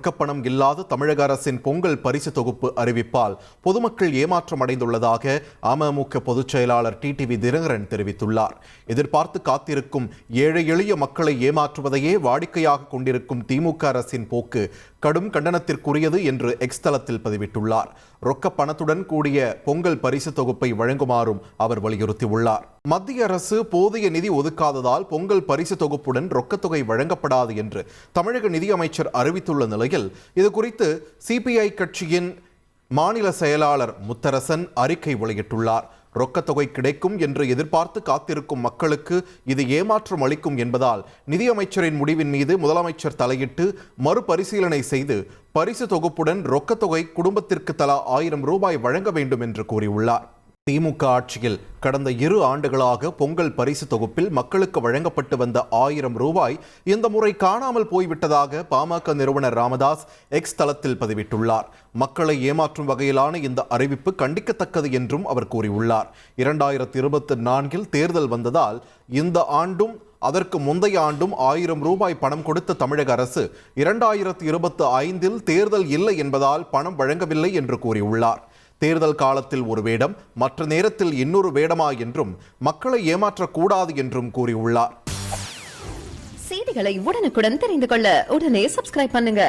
ரொக்கப்பணம் இல்லாத தமிழக அரசின் பொங்கல் பரிசு தொகுப்பு அறிவிப்பால் பொதுமக்கள் ஏமாற்றம் அடைந்துள்ளதாக அமமுக பொதுச் செயலாளர் டிடிவி தினகரன் தெரிவித்துள்ளார். எதிர்பார்த்து காத்திருக்கும் ஏழை எளிய மக்களை ஏமாற்றுவதையே வாடிக்கையாக கொண்டிருக்கும் திமுக அரசின் போக்கு கடும் கண்டனத்திற்குரியது என்று எக்ஸ் தளத்தில் பதிவிட்டுள்ளார். ரொக்க பணத்துடன் கூடிய பொங்கல் பரிசு தொகுப்பை வழங்குமாறும் அவர் வலியுறுத்தியுள்ளார். மத்திய அரசு போதிய நிதி ஒதுக்காததால் பொங்கல் பரிசு தொகுப்புடன் ரொக்கத்தொகை வழங்கப்படாது என்று தமிழக நிதியமைச்சர் அறிவித்துள்ள நிலையில் இது குறித்து சிபிஐ கட்சியின் மாநில செயலாளர் முத்தரசன் அறிக்கை வெளியிட்டுள்ளார். ரொக்கத்தொகை கிடைக்கும் என்று எதிர்பார்த்து காத்திருக்கும் மக்களுக்கு இது ஏமாற்றம் அளிக்கும் என்பதால் நிதியமைச்சரின் முடிவின் மீது முதலமைச்சர் தலையிட்டு மறுபரிசீலனை செய்து பரிசு தொகுப்புடன் ரொக்கத்தொகை குடும்பத்திற்கு தலா ஆயிரம் ரூபாய் வழங்க வேண்டும் என்று கூறியுள்ளார். திமுக ஆட்சியில் கடந்த இரு ஆண்டுகளாக பொங்கல் பரிசு தொகுப்பில் மக்களுக்கு வழங்கப்பட்டு வந்த ஆயிரம் ரூபாய் இந்த முறை காணாமல் போய்விட்டதாக பாமக நிறுவனர் ராமதாஸ் எக்ஸ் தளத்தில் பதிவிட்டுள்ளார். மக்களை ஏமாற்றும் வகையிலான இந்த அறிவிப்பு கண்டிக்கத்தக்கது என்றும் அவர் கூறியுள்ளார். இரண்டாயிரத்தி இருபத்தி நான்கில் தேர்தல் வந்ததால் இந்த ஆண்டும் அதற்கு முந்தைய ஆண்டும் ஆயிரம் ரூபாய் பணம் கொடுத்த தமிழக அரசு இரண்டாயிரத்தி இருபத்தி ஐந்தில் தேர்தல் இல்லை என்பதால் பணம் வழங்கவில்லை என்று கூறியுள்ளார். தேர்தல் காலத்தில் ஒரு வேடம் மற்ற நேரத்தில் இன்னொரு வேடமா என்றும் மக்களை ஏமாற்றக்கூடாது என்றும் கூறியுள்ளார். செய்திகளை உடனுக்குடன் தெரிந்து கொள்ள உடனே சப்ஸ்கிரைப் பண்ணுங்க.